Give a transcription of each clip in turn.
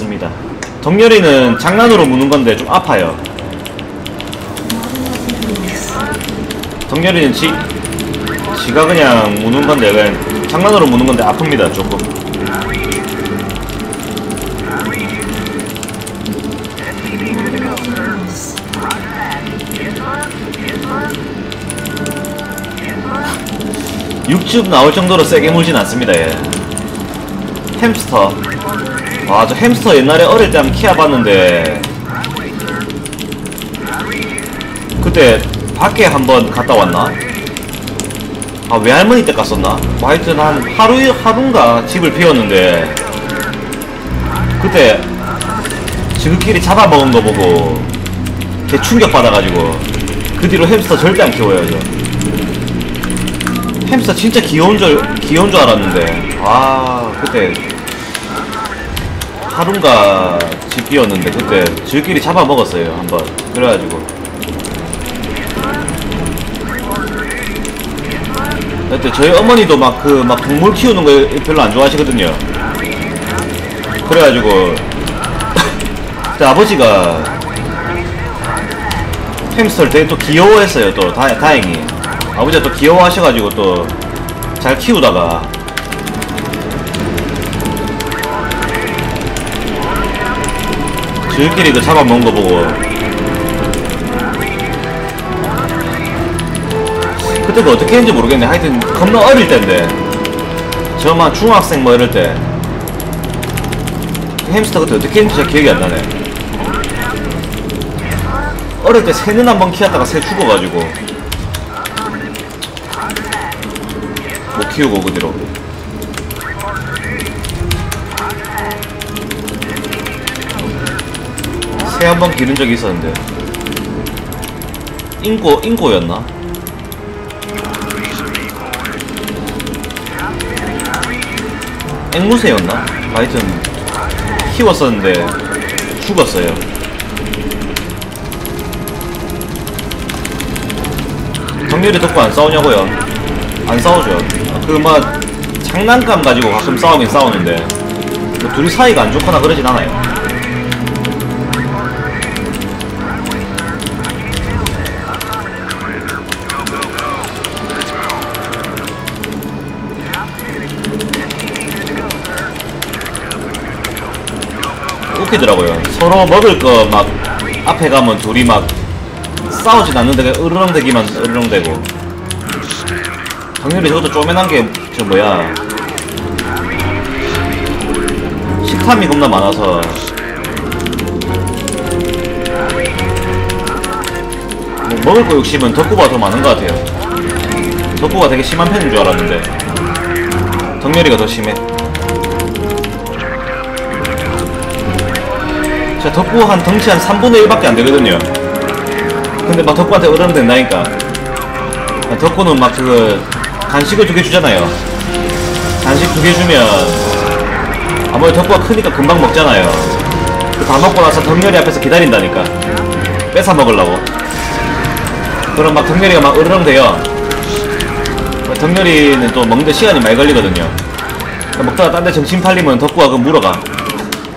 않습니다. 덩열이는 장난으로 무는 건데 좀 아파요. 덩열이는 지, 지가 그냥 무는 건데 그냥 장난으로 무는 건데 아픕니다 조금. 육즙 나올 정도로 세게 물진 않습니다 얘. 햄스터. 와, 저 햄스터 옛날에 어릴 때 한번 키워봤는데, 그때 밖에 한번 갔다 왔나? 아, 외할머니 때 갔었나? 뭐 하여튼 한 하루, 하루인가 집을 비웠는데, 그때 지그끼리 잡아먹은 거 보고, 개 충격받아가지고, 그 뒤로 햄스터 절대 안 키워요, 저. 햄스터 진짜 귀여운 줄, 귀여운 줄 알았는데, 아, 그때 하루인가 집 비웠는데 그때 저끼리 잡아먹었어요 한번. 그래가지고. 그때 저희 어머니도 막 그 막 동물 키우는 거 별로 안 좋아하시거든요. 그래가지고 그때 아버지가 햄스터를 되게 또 귀여워했어요 또. 다, 다행히. 아버지가 또 귀여워하셔가지고 또 잘 키우다가 저희끼리 그 잡아먹은 거 보고. 그때 그 어떻게 했는지 모르겠네. 하여튼 겁나 어릴 때인데. 저만 중학생 뭐 이럴 때. 햄스터 그때 어떻게 했는지 잘 기억이 안 나네. 어릴 때 새는 한 번 키웠다가 새 죽어가지고. 못 키우고 그 뒤로 새 한 번 기른 적이 있었는데 인고 인고였나? 앵무새였나? 하여튼 키웠었는데 죽었어요. 정렬이 덕후 안 싸우냐고요? 안 싸우죠. 그막 장난감 가지고 가끔 싸우긴 싸우는데 뭐 둘이 사이가 안 좋거나 그러진 않아요. 웃기더라고요. 서로 먹을 거 막 앞에 가면 둘이 막 싸우진 않는데 그냥 으르렁대기만 으르렁대고. 당연히 저것도 쪼매난 게 저 뭐야 식탐이 겁나 많아서 뭐 먹을 거 욕심은 덕구가 더 많은 것 같아요. 덕구가 되게 심한 편인 줄 알았는데 덕렬이가 더 심해. 자, 덕구 한 덩치 한 3분의 1밖에 안 되거든요. 근데 막 덕구한테 으르렁 된다니까. 아, 덕구는 막 그, 간식을 두 개 주잖아요. 간식 두 개 주면, 아무래도 덕구가 크니까 금방 먹잖아요. 그다 먹고 나서 덕렬이 앞에서 기다린다니까. 뺏어 먹으려고. 그럼 막 덕렬이가 막 으르렁 대요. 덕렬이는 또 먹는데 시간이 많이 걸리거든요. 먹다가 딴 데 정신 팔리면 덕구가 그 물어가.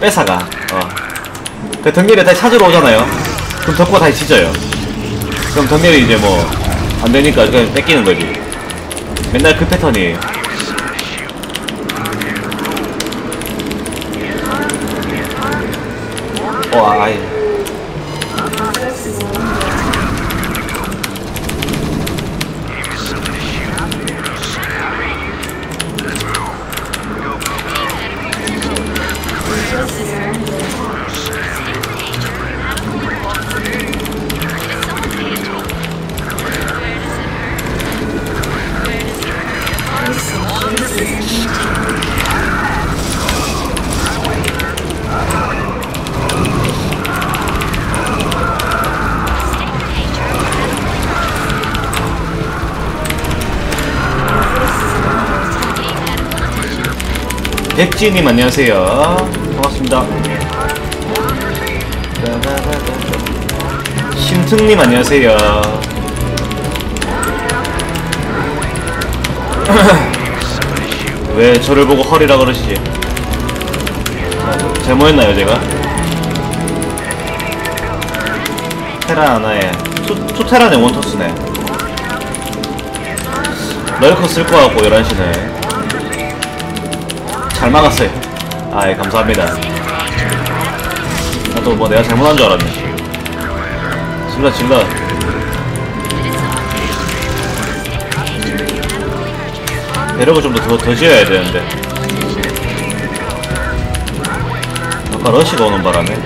뺏어가. 어. 그 덕렬이 다시 찾으러 오잖아요. 그럼 덕구가 다시 짖어요. 그럼 덕렬이 이제 뭐, 안 되니까 그냥 뺏기는 거지. 맨날 그 패턴이에요. 어, 아이. 백지님 안녕하세요. 반갑습니다. 심특님 안녕하세요. 왜 저를 보고 허리라 그러시지? 잘못했나요 제가? 테란 하나에 투, 투테란에 원터스네 럴커 쓸거 같고 11시는 잘 막았어요. 아예 감사합니다. 나도 뭐 내가 잘못한 줄 알았네. 질러 질러. 배럭을 좀더더 지어야 되는데. 아까 러시가 오는 바람에.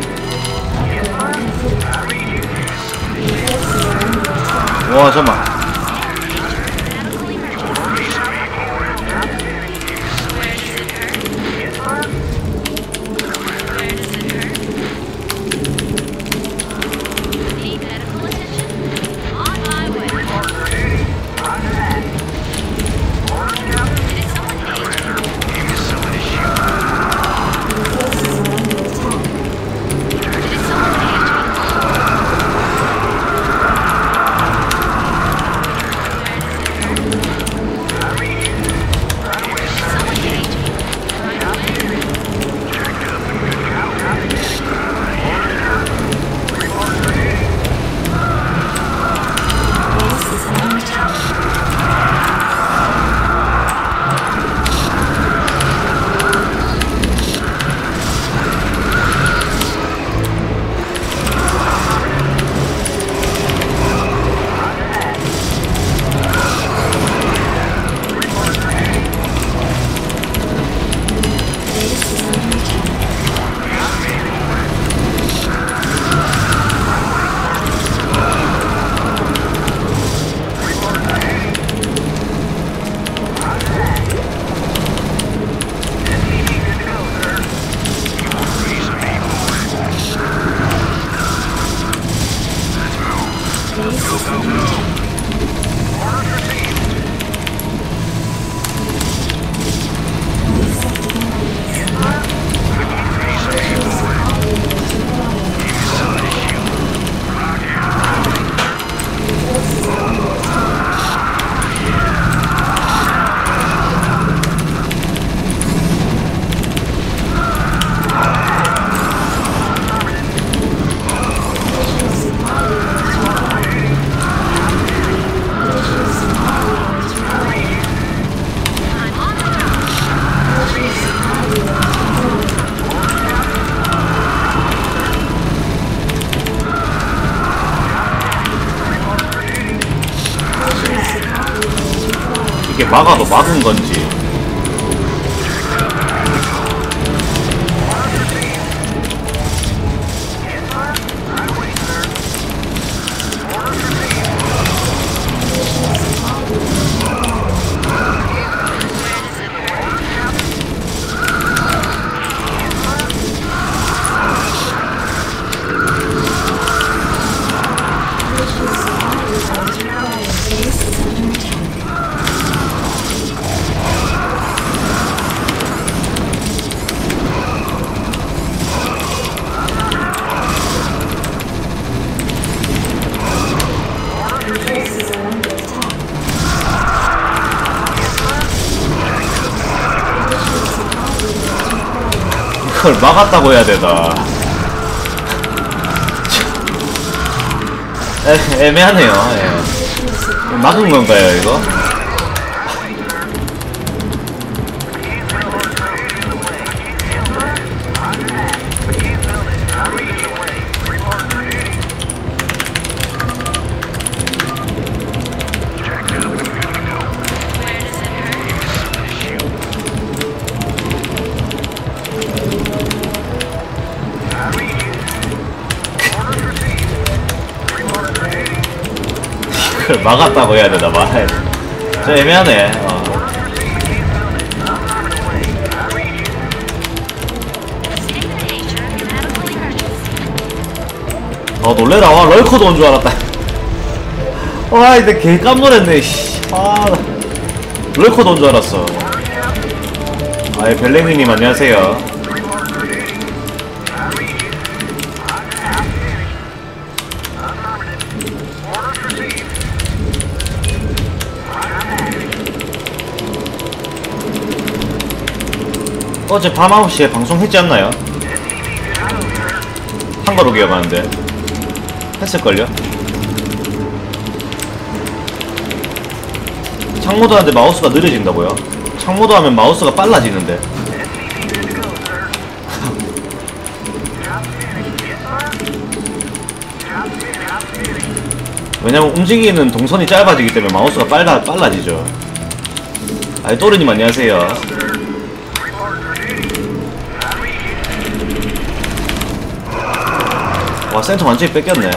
와 잠깐만 막아도 막은 건지 이걸 막았다고 해야 되나 애, 애매하네요 예. 막은 건가요 이거? 막았다고 해야 되나 말. 저 애매하네. 어. 아 놀래라 와 럴커도 온 줄 알았다 와 근데 개 깜놀했네 씨. 아 나- 럴커도 온 줄 알았어 아예 벨랭이님 안녕하세요 어제 밤 9시에 방송했지 않나요? 한 거로 기억하는데 했을걸요? 창모드 하는데 마우스가 느려진다고요? 창모드 하면 마우스가 빨라지는데 왜냐면 움직이는 동선이 짧아지기 때문에 마우스가 빨라, 빨라지죠 아이 또르님 안녕하세요 와 센터 완전히 뺏겼네.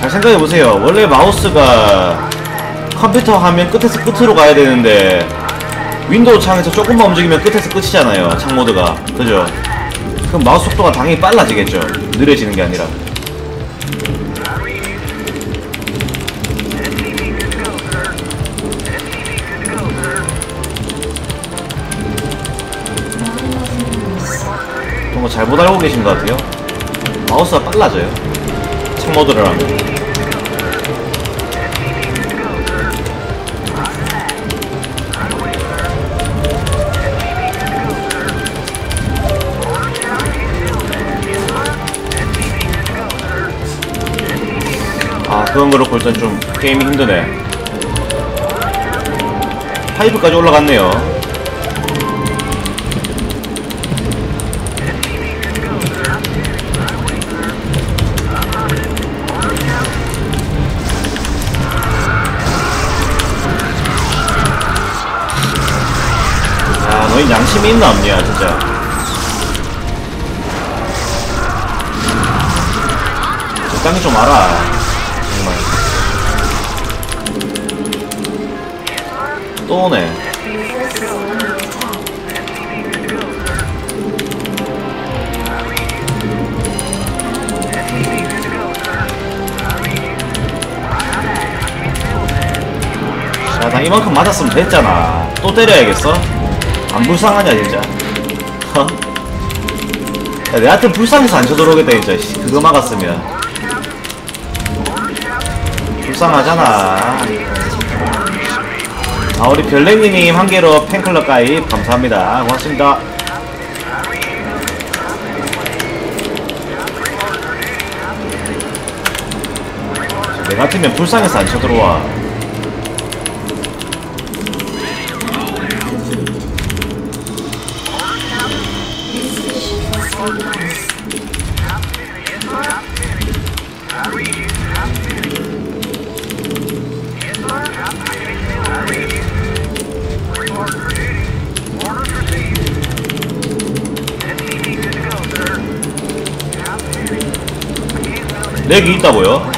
잘 생각해보세요. 원래 마우스가 컴퓨터 화면 끝에서 끝으로 가야 되는데 윈도우 창에서 조금만 움직이면 끝에서 끝이잖아요 창 모드가. 그죠? 그럼 마우스 속도가 당연히 빨라지겠죠. 느려지는 게 아니라 잘못 알고 계신 것 같아요. 마우스가 빨라져요. 창 모드를 하면 아 그건 그렇고 일단 좀 게임이 힘드네. 파이브까지 올라갔네요 야 너희 양심이 있나 없냐 진짜 적당히 좀 알아 정말 또 오네 야, 나 이만큼 맞았으면 됐잖아. 또 때려야겠어? 안 불쌍하냐, 진짜? 어? 야, 내한테 불쌍해서 안 쳐들어오겠다, 진짜. 씨, 그거 막았으면. 불쌍하잖아. 아, 우리 별랭이님 한 개로 팬클럽 가입 감사합니다. 고맙습니다. 내 같으면 불쌍해서 안 쳐들어와. 렉이 있다고요?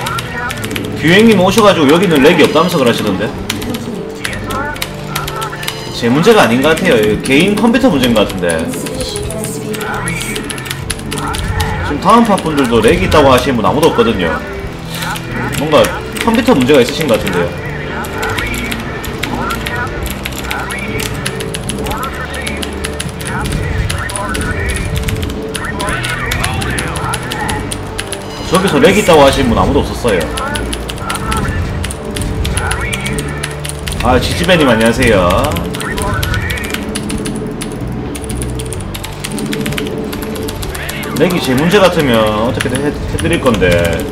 규행님 오셔가지고 여기는 렉이 없다면서 그러시던데? 제 문제가 아닌 것 같아요. 개인 컴퓨터 문제인 것 같은데. 지금 다음 파 분들도 렉이 있다고 하시는 분 아무도 없거든요. 뭔가 컴퓨터 문제가 있으신 것 같은데요 저기서 렉 있다고 하시는 분 아무도 없었어요. 아, 지지배님 안녕하세요. 렉이 제 문제 같으면 어떻게든 해, 해드릴 건데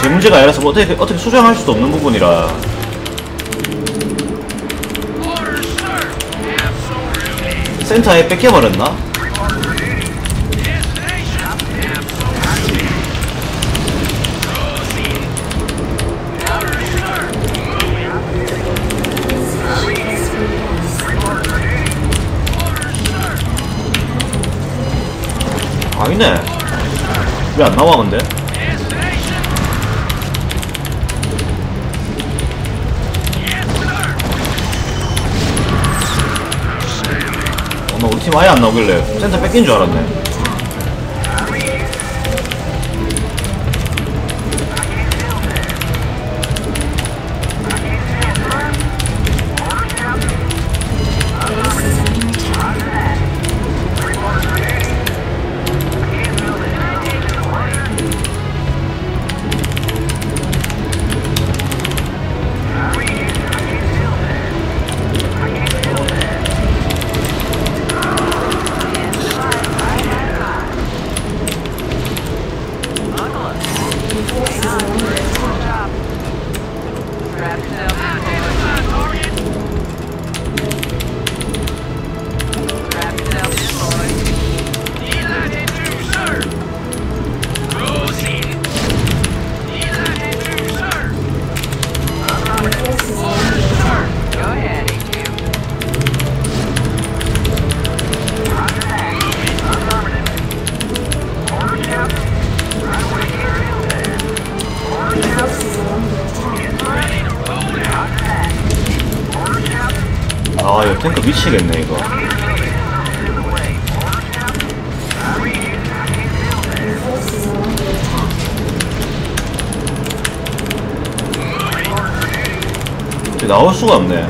제 문제가 아니라서 뭐 어떻게 어떻게 수정할 수도 없는 부분이라 센터에 뺏겨버렸나? 아니네. 왜 안 나와 근데? 어, 나 우리 팀 아예 안 나오길래 센터 뺏긴 줄 알았네. 아, 이거 탱크 미치겠네, 이거. 나올 수가 없네.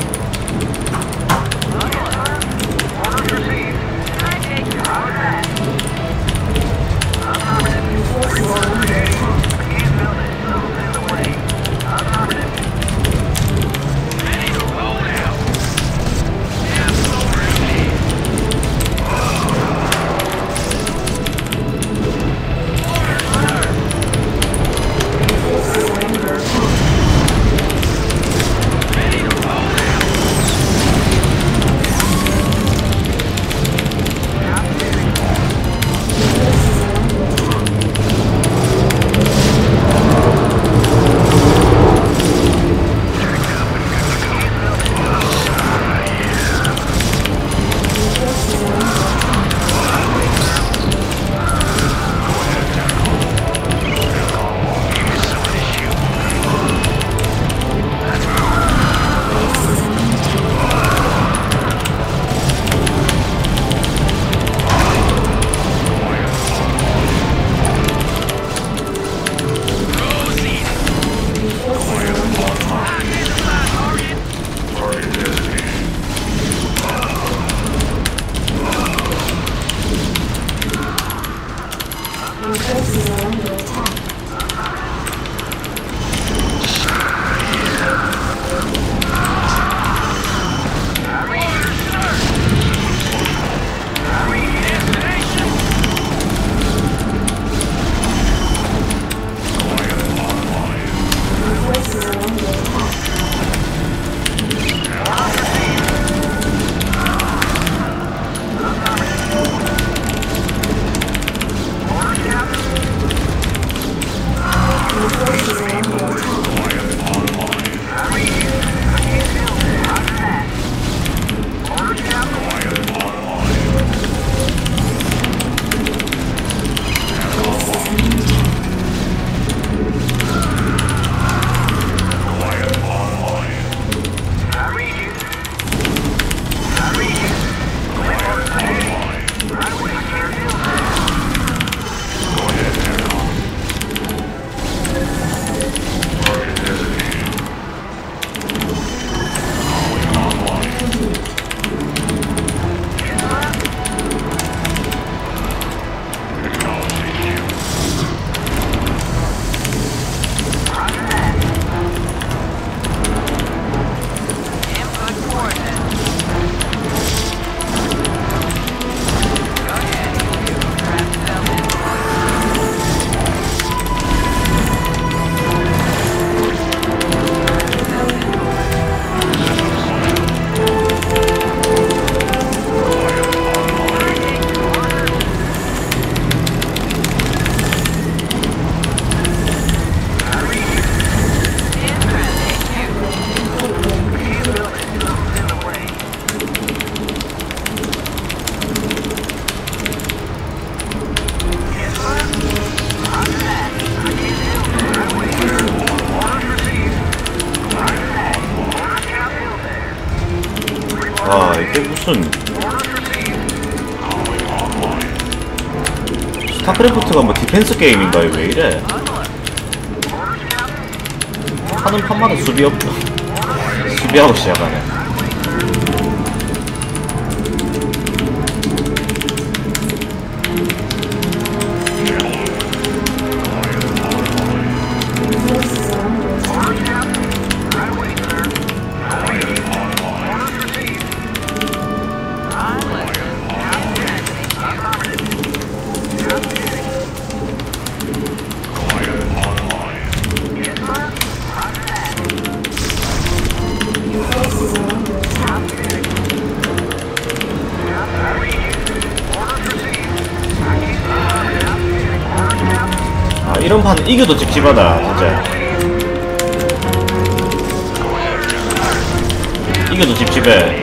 스타크래프트가 뭐 디펜스 게임인가요? 왜 이래? 하는 판마다 수비 없, 수비하고 시작하네. 이겨도 찝찝하다, 진짜. 이겨도 찝찝해.